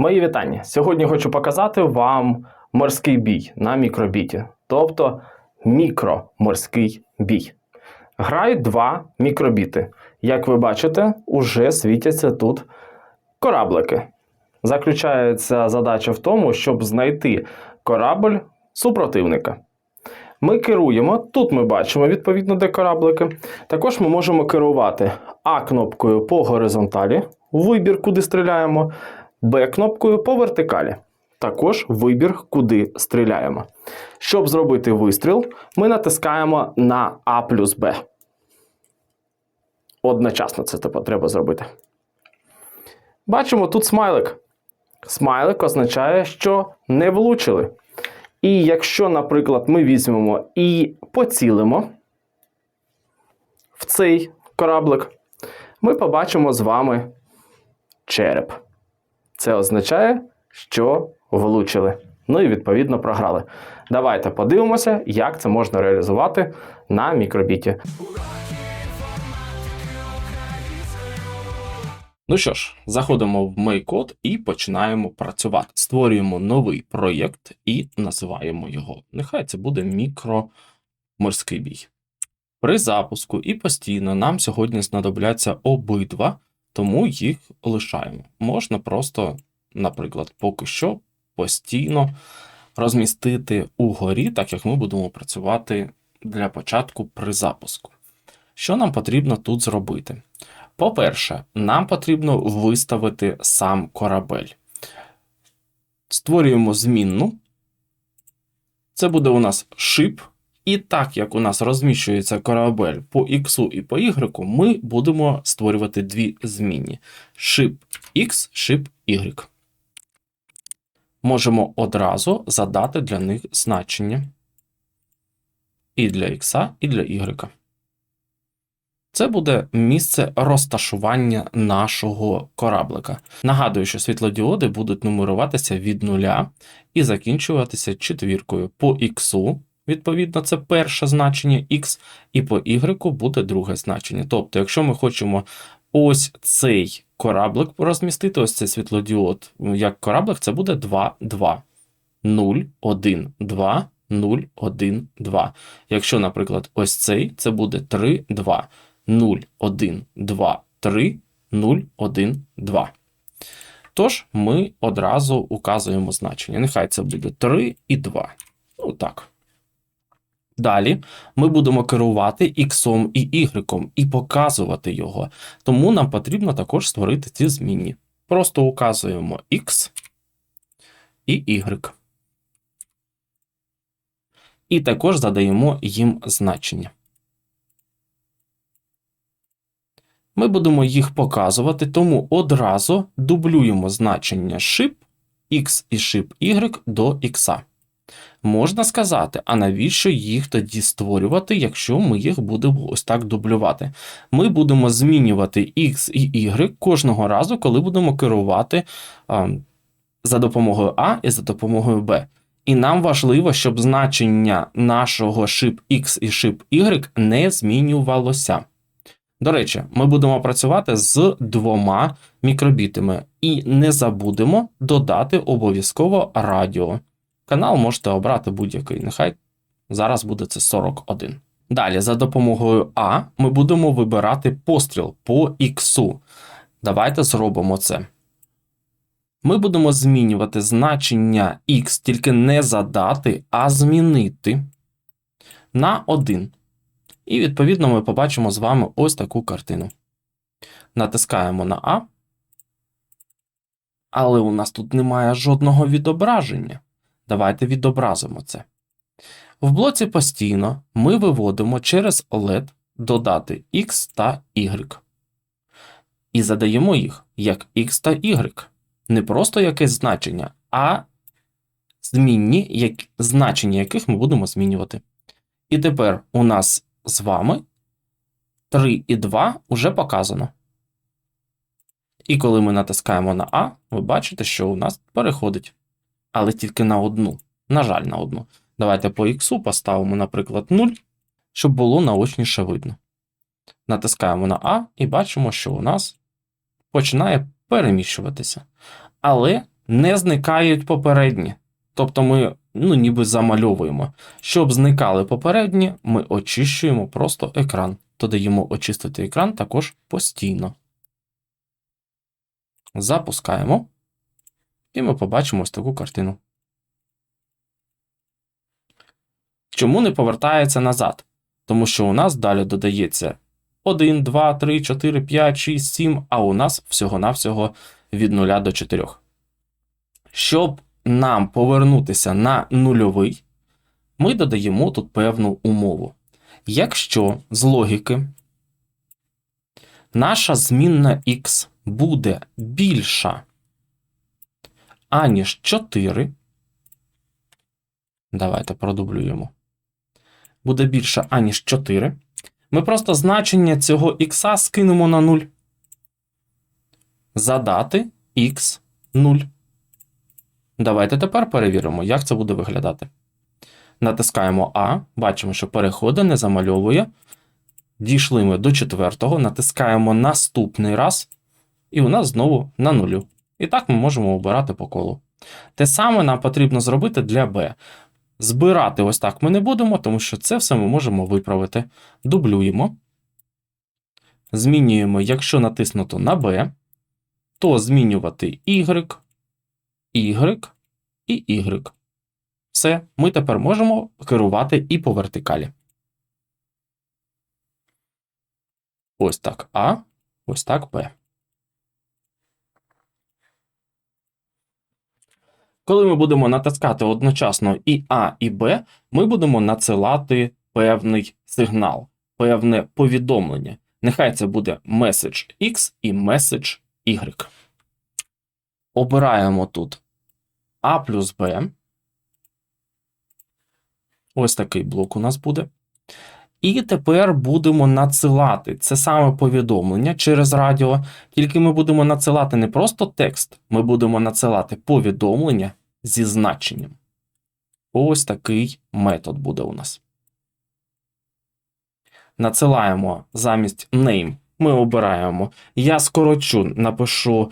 Мої вітання. Сьогодні хочу показати вам морський бій на мікробіті, тобто мікроморський бій. Грають два мікробіти. Як ви бачите, уже світяться тут кораблики. Заключається задача в тому, щоб знайти корабль супротивника. Ми керуємо, тут ми бачимо відповідно, де кораблики. Також ми можемо керувати А-кнопкою по горизонталі, вибір, куди стріляємо, Б-кнопкою по вертикалі. Також вибір, куди стріляємо. Щоб зробити вистріл, ми натискаємо на А плюс Б. Одночасно це типу, треба зробити. Бачимо тут смайлик. Смайлик означає, що не влучили. І якщо, наприклад, ми візьмемо і поцілимо в цей кораблик, ми побачимо з вами череп. Це означає, що влучили. Ну і відповідно програли. Давайте подивимося, як це можна реалізувати на мікробіті. Ну що ж, заходимо в MayCode і починаємо працювати. Створюємо новий проєкт і називаємо його. Нехай це буде мікроморський бій. При запуску і постійно нам сьогодні знадобляться обидва, тому їх лишаємо. Можна просто, наприклад, поки що постійно розмістити угорі, так як ми будемо працювати для початку при запуску. Що нам потрібно тут зробити? По-перше, нам потрібно виставити сам корабель. Створюємо змінну. Це буде у нас шип. І так як у нас розміщується корабель по X і по Y, ми будемо створювати дві змінні: шип X, шип Y. Можемо одразу задати для них значення. І для X, і для Y. Це буде місце розташування нашого кораблика. Нагадую, що світлодіоди будуть нумеруватися від нуля і закінчуватися четвіркою. По X, відповідно, це перше значення X, і по Y буде друге значення. Тобто, якщо ми хочемо ось цей кораблик розмістити, ось цей світлодіод, як кораблик, це буде 2, 2. 0, 1, 2, 0, 1, 2. Якщо, наприклад, ось цей, це буде 3, 2. 0, 1, 2, 3, 0, 1, 2. Тож ми одразу указуємо значення. Нехай це буде 3 і 2. Ну так. Далі ми будемо керувати X і Y і показувати його. Тому нам потрібно також створити ці змінні. Просто указуємо X і Y. І також задаємо їм значення. Ми будемо їх показувати, тому одразу дублюємо значення шип x і шип y до x. Можна сказати, а навіщо їх тоді створювати, якщо ми їх будемо ось так дублювати? Ми будемо змінювати x і y кожного разу, коли будемо керувати а, за допомогою А і за допомогою Б. І нам важливо, щоб значення нашого шип x і шип y не змінювалося. До речі, ми будемо працювати з двома мікробітами і не забудемо додати обов'язково радіо. Канал можете обрати будь-який, нехай зараз буде це 41. Далі, за допомогою А, ми будемо вибирати постріл по X. Давайте зробимо це. Ми будемо змінювати значення X, тільки не задати, а змінити на 1. І, відповідно, ми побачимо з вами ось таку картину. Натискаємо на А. Але у нас тут немає жодного відображення. Давайте відобразимо це. В блоці постійно ми виводимо через LED додати X та Y. І задаємо їх як X та Y. Не просто якесь значення, а змінні, як... значення яких ми будемо змінювати. І тепер у нас з вами 3 і 2 вже показано. І коли ми натискаємо на А, ви бачите, що у нас переходить. Але тільки на одну. На жаль, на одну. Давайте по X поставимо, наприклад, 0, щоб було наочніше видно. Натискаємо на А і бачимо, що у нас починає переміщуватися. Але не зникають попередні. Тобто ми ну, ніби замальовуємо. Щоб зникали попередні, ми очищуємо просто екран. Додаємо очистити екран також постійно. Запускаємо. І ми побачимо ось таку картину. Чому не повертається назад? Тому що у нас далі додається 1, 2, 3, 4, 5, 6, 7, а у нас всього-навсього від 0 до 4. Щоб нам повернутися на нульовий, ми додаємо тут певну умову. Якщо з логіки наша змінна x буде більша, аніж 4, давайте продублюємо, буде більша, аніж 4, ми просто значення цього х скинемо на 0. Задати x 0. Давайте тепер перевіримо, як це буде виглядати. Натискаємо А, бачимо, що переходи не замальовує. Дійшли ми до четвертого, натискаємо наступний раз, і у нас знову на нулю. І так ми можемо обирати по колу. Те саме нам потрібно зробити для Б. Збирати ось так ми не будемо, тому що це все ми можемо виправити. Дублюємо. Змінюємо, якщо натиснуто на B, то змінювати Y, Y і Y. Все, ми тепер можемо керувати і по вертикалі. Ось так А, ось так Б. Коли ми будемо натискати одночасно і А, і Б, ми будемо надсилати певний сигнал, певне повідомлення. Нехай це буде message X і message Y. Обираємо тут А плюс Б. Ось такий блок у нас буде. І тепер будемо надсилати це саме повідомлення через радіо, тільки ми будемо надсилати не просто текст, ми будемо надсилати повідомлення зі значенням. Ось такий метод буде у нас. Надсилаємо замість name. Ми обираємо. Я скорочу, напишу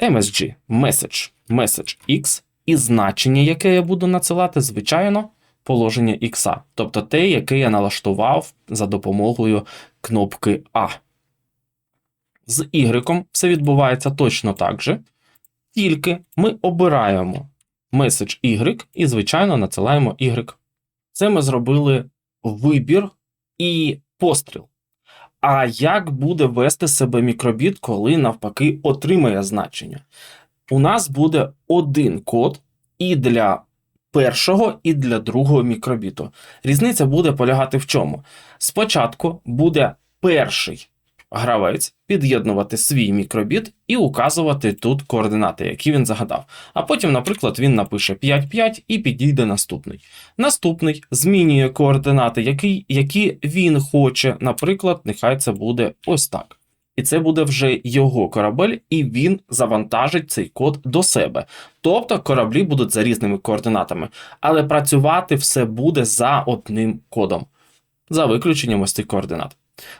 MSG, message, message X, і значення, яке я буду надсилати, звичайно, положення X, тобто те, яке я налаштував за допомогою кнопки А. З Y все відбувається точно так же, тільки ми обираємо меседж Y і, звичайно, надсилаємо Y. Це ми зробили вибір і постріл. А як буде вести себе мікробіт, коли навпаки отримає значення? У нас буде один код і для першого, і для другого мікробіту. Різниця буде полягати в чому? Спочатку буде перший гравець під'єднувати свій мікробіт і указувати тут координати, які він загадав. А потім, наприклад, він напише 5-5 і підійде наступний. Наступний змінює координати, які, які він хоче. Наприклад, нехай це буде ось так. І це буде вже його корабель, і він завантажить цей код до себе. Тобто кораблі будуть за різними координатами, але працювати все буде за одним кодом, за виключенням ось цих координат.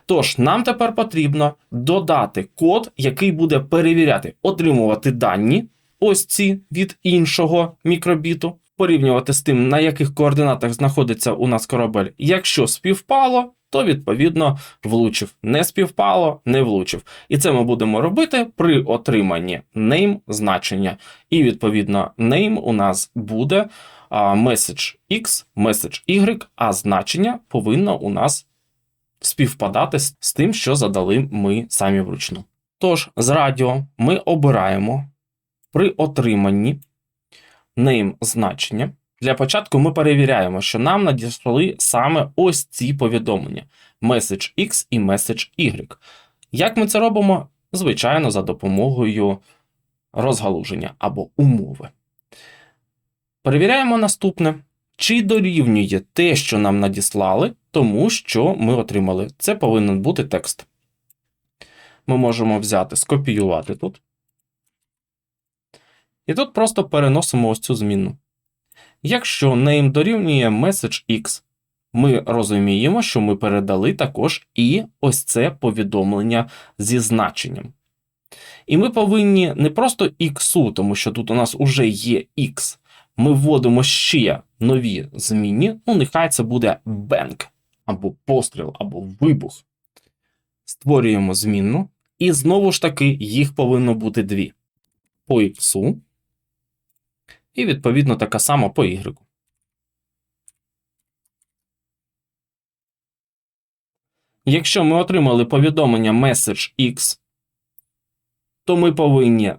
Тож, нам тепер потрібно додати код, який буде перевіряти, отримувати дані, ось ці від іншого мікробіту, порівнювати з тим, на яких координатах знаходиться у нас корабель. Якщо співпало, то відповідно влучив. Не співпало, не влучив. І це ми будемо робити при отриманні name значення. І відповідно name у нас буде message X, message Y, а значення повинно у нас співпадати з тим, що задали ми самі вручну. Тож, з радіо ми обираємо при отриманні name значення. Для початку ми перевіряємо, що нам надійшли саме ось ці повідомлення: message X і message Y. Як ми це робимо? Звичайно, за допомогою розгалуження або умови. Перевіряємо наступне. Чи дорівнює те, що нам надіслали, тому що ми отримали. Це повинен бути текст. Ми можемо взяти, скопіювати тут. І тут просто переносимо ось цю зміну. Якщо name дорівнює message X, ми розуміємо, що ми передали також і ось це повідомлення зі значенням. І ми повинні не просто x, тому що тут у нас уже є x, ми вводимо ще нові змінні, ну нехай це буде бенк, або постріл, або вибух. Створюємо змінну, і знову ж таки їх повинно бути дві. По x, і відповідно така сама по y. Якщо ми отримали повідомлення message X, то ми повинні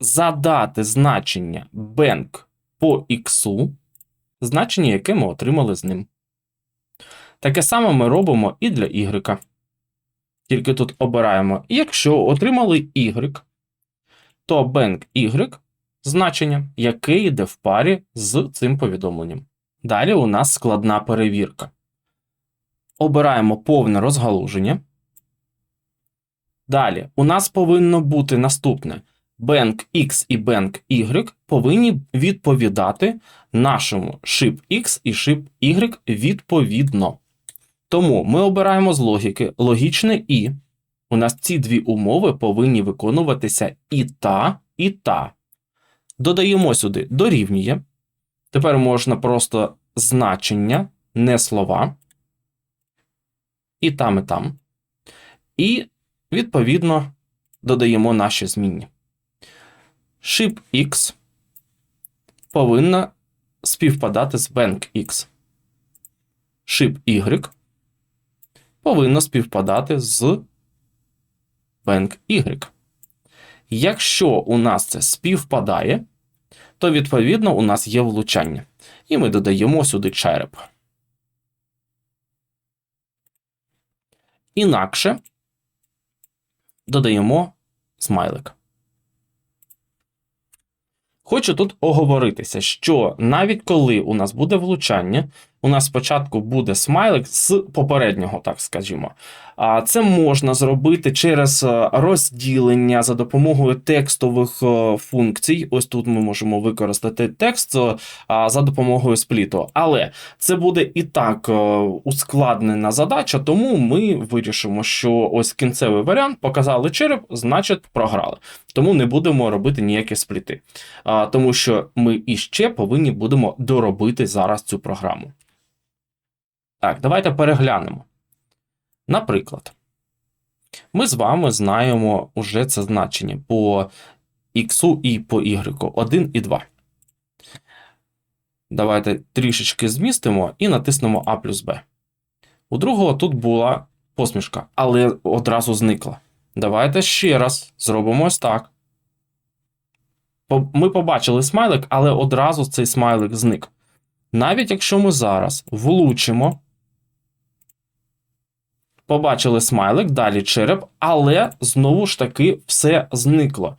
задати значення bank по X, значення, яке ми отримали з ним. Таке саме ми робимо і для Y. Тільки тут обираємо, якщо отримали Y, то bank Y значення, яке йде в парі з цим повідомленням. Далі у нас складна перевірка. Обираємо повне розгалуження. Далі у нас повинно бути наступне: Bank X і Bank Y повинні відповідати нашому ship X і ship Y відповідно. Тому ми обираємо з логіки логічне і. У нас ці дві умови повинні виконуватися і та, і та. Додаємо сюди дорівнює. Тепер можна просто значення, не слова. І там, і там. І, відповідно, додаємо наші змінні. Ship X повинна співпадати з Bank X. Ship Y повинно співпадати з Bank Y. Якщо у нас це співпадає, то відповідно у нас є влучання. І ми додаємо сюди череп. Інакше додаємо смайлик. Хочу тут оговоритися, що навіть коли у нас буде влучання, у нас спочатку буде смайлик з попереднього, так скажімо. А це можна зробити через е, розділення за допомогою текстових е, функцій. Ось тут ми можемо використати текст е, за допомогою спліту. Але це буде і так ускладнена задача, тому ми вирішимо, що ось кінцевий варіант показали череп, значить програли. Тому не будемо робити ніякі спліти. Тому що ми іще повинні будемо доробити зараз цю програму. Так, давайте переглянемо. Наприклад, ми з вами знаємо уже це значення по x і по y 1 і 2. Давайте трішечки змістимо і натиснемо А плюс Б. У другого тут була посмішка, але одразу зникла. Давайте ще раз зробимо ось так. Ми побачили смайлик, але одразу цей смайлик зник. Навіть якщо ми зараз влучимо побачили смайлик, далі череп, але знову ж таки все зникло.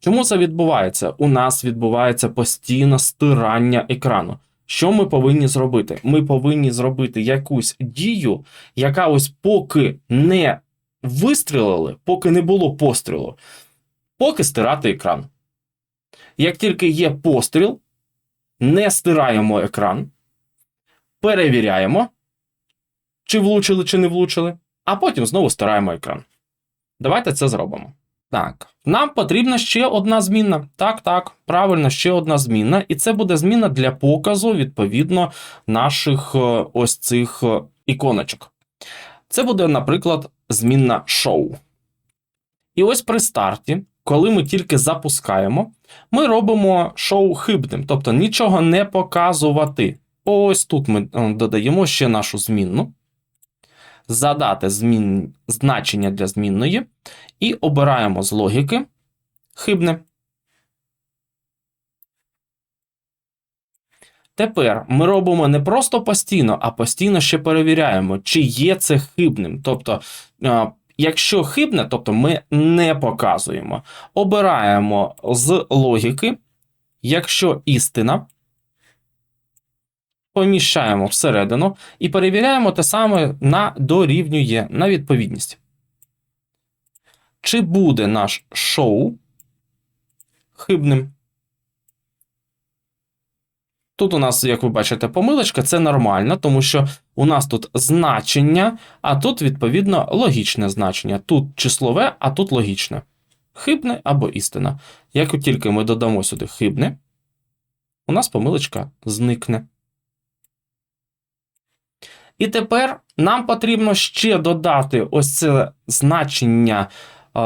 Чому це відбувається? У нас відбувається постійне стирання екрану. Що ми повинні зробити? Ми повинні зробити якусь дію, яка ось поки не вистрілили, поки не було пострілу, поки стирати екран. Як тільки є постріл, не стираємо екран, перевіряємо, чи влучили, чи не влучили а потім знову стираємо екран. Давайте це зробимо. Так, нам потрібна ще одна зміна. Так, так, правильно, ще одна зміна. І це буде зміна для показу, відповідно, наших е, ось цих е, іконочок. Це буде, наприклад, змінна шоу. І ось при старті, коли ми тільки запускаємо, ми робимо шоу хибним, тобто нічого не показувати. Ось тут ми е, додаємо ще нашу змінну задати змін... значення для змінної і обираємо з логіки хибне. Тепер ми робимо не просто постійно, а постійно ще перевіряємо, чи є це хибним. Тобто, якщо хибне, тобто ми не показуємо. Обираємо з логіки, якщо істина, поміщаємо всередину і перевіряємо те саме на дорівнює на відповідність. Чи буде наш шоу хибним? Тут у нас, як ви бачите, помилочка, це нормально, тому що у нас тут значення, а тут, відповідно, логічне значення. Тут числове, а тут логічне. хибне або істина. Як тільки ми додамо сюди хибне, у нас помилочка зникне. І тепер нам потрібно ще додати ось це значення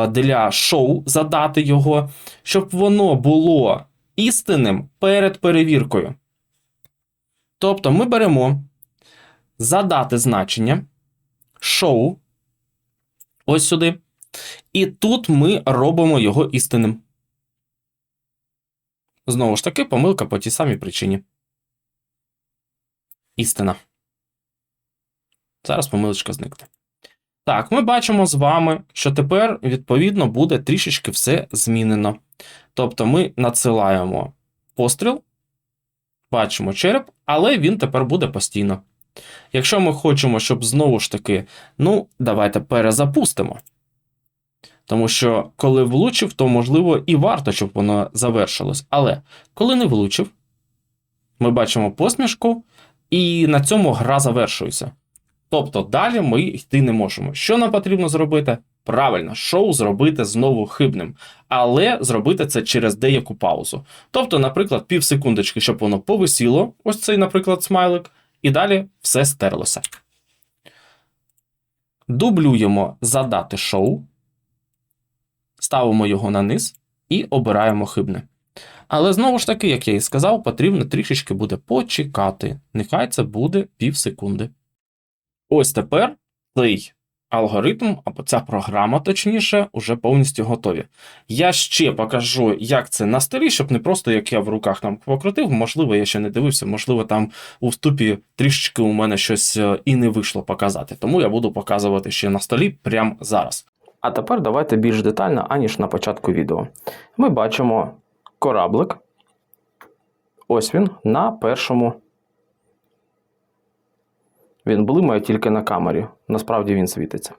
для шоу, задати його, щоб воно було істинним перед перевіркою. Тобто ми беремо задати значення шоу ось сюди. І тут ми робимо його істинним. Знову ж таки, помилка по тій самій причині. Істина. Зараз помилочка зникне. Так, ми бачимо з вами, що тепер, відповідно, буде трішечки все змінено. Тобто ми надсилаємо постріл, бачимо череп, але він тепер буде постійно. Якщо ми хочемо, щоб знову ж таки, ну, давайте перезапустимо. Тому що коли влучив, то можливо і варто, щоб воно завершилось. Але коли не влучив, ми бачимо посмішку, і на цьому гра завершується. Тобто далі ми йти не можемо. Що нам потрібно зробити? Правильно, шоу зробити знову хибним, але зробити це через деяку паузу. Тобто, наприклад, пів секундочки, щоб воно повисіло, ось цей, наприклад, смайлик, і далі все стерлося. Дублюємо задати шоу, ставимо його на низ і обираємо хибне. Але знову ж таки, як я і сказав, потрібно трішечки буде почекати. Нехай це буде пів секунди. Ось тепер цей алгоритм, або ця програма, точніше, уже повністю готові. Я ще покажу, як це на столі, щоб не просто як я в руках там покрутив. Можливо, я ще не дивився, можливо, там у вступі трішечки у мене щось е, і не вийшло показати. Тому я буду показувати ще на столі прямо зараз. А тепер давайте більш детально, аніж на початку відео. Ми бачимо кораблик. Ось він на першому. Він блимає тільки на камері. Насправді він світиться.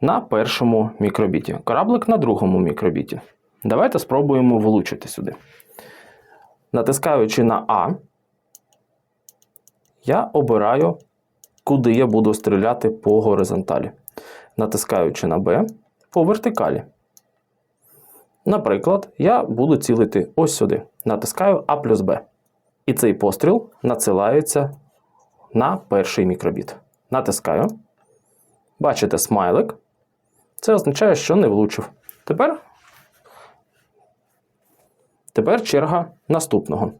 На першому мікробіті. Кораблик на другому мікробіті. Давайте спробуємо влучити сюди. Натискаючи на А, я обираю, куди я буду стріляти по горизонталі. Натискаючи на Б по вертикалі. Наприклад, я буду цілити ось сюди. Натискаю А плюс Б. І цей постріл надсилається на перший мікробіт. Натискаю. Бачите смайлик. Це означає, що не влучив. Тепер, тепер черга наступного.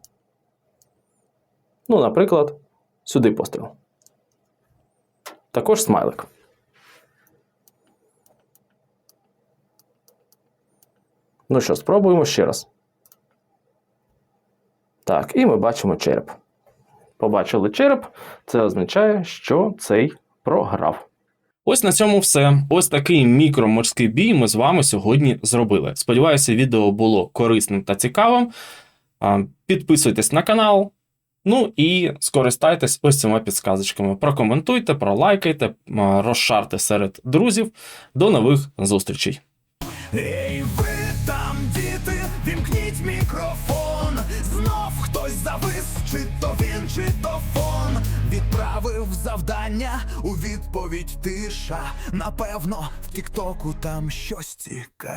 Ну, наприклад, сюди постріл. Також смайлик. Ну що, спробуємо ще раз. Так, і ми бачимо череп. Побачили череп, це означає, що цей програв. Ось на цьому все. Ось такий мікроморський бій ми з вами сьогодні зробили. Сподіваюся, відео було корисним та цікавим. Підписуйтесь на канал. Ну і скористайтесь ось цими підсказочками. Прокоментуйте, пролайкайте, розшарте серед друзів. До нових зустрічей! Ей, ви там, діти, вімкніть мікрофон. Відправив завдання у відповідь тиша. Напевно, в Тіктоку там щось цікаве.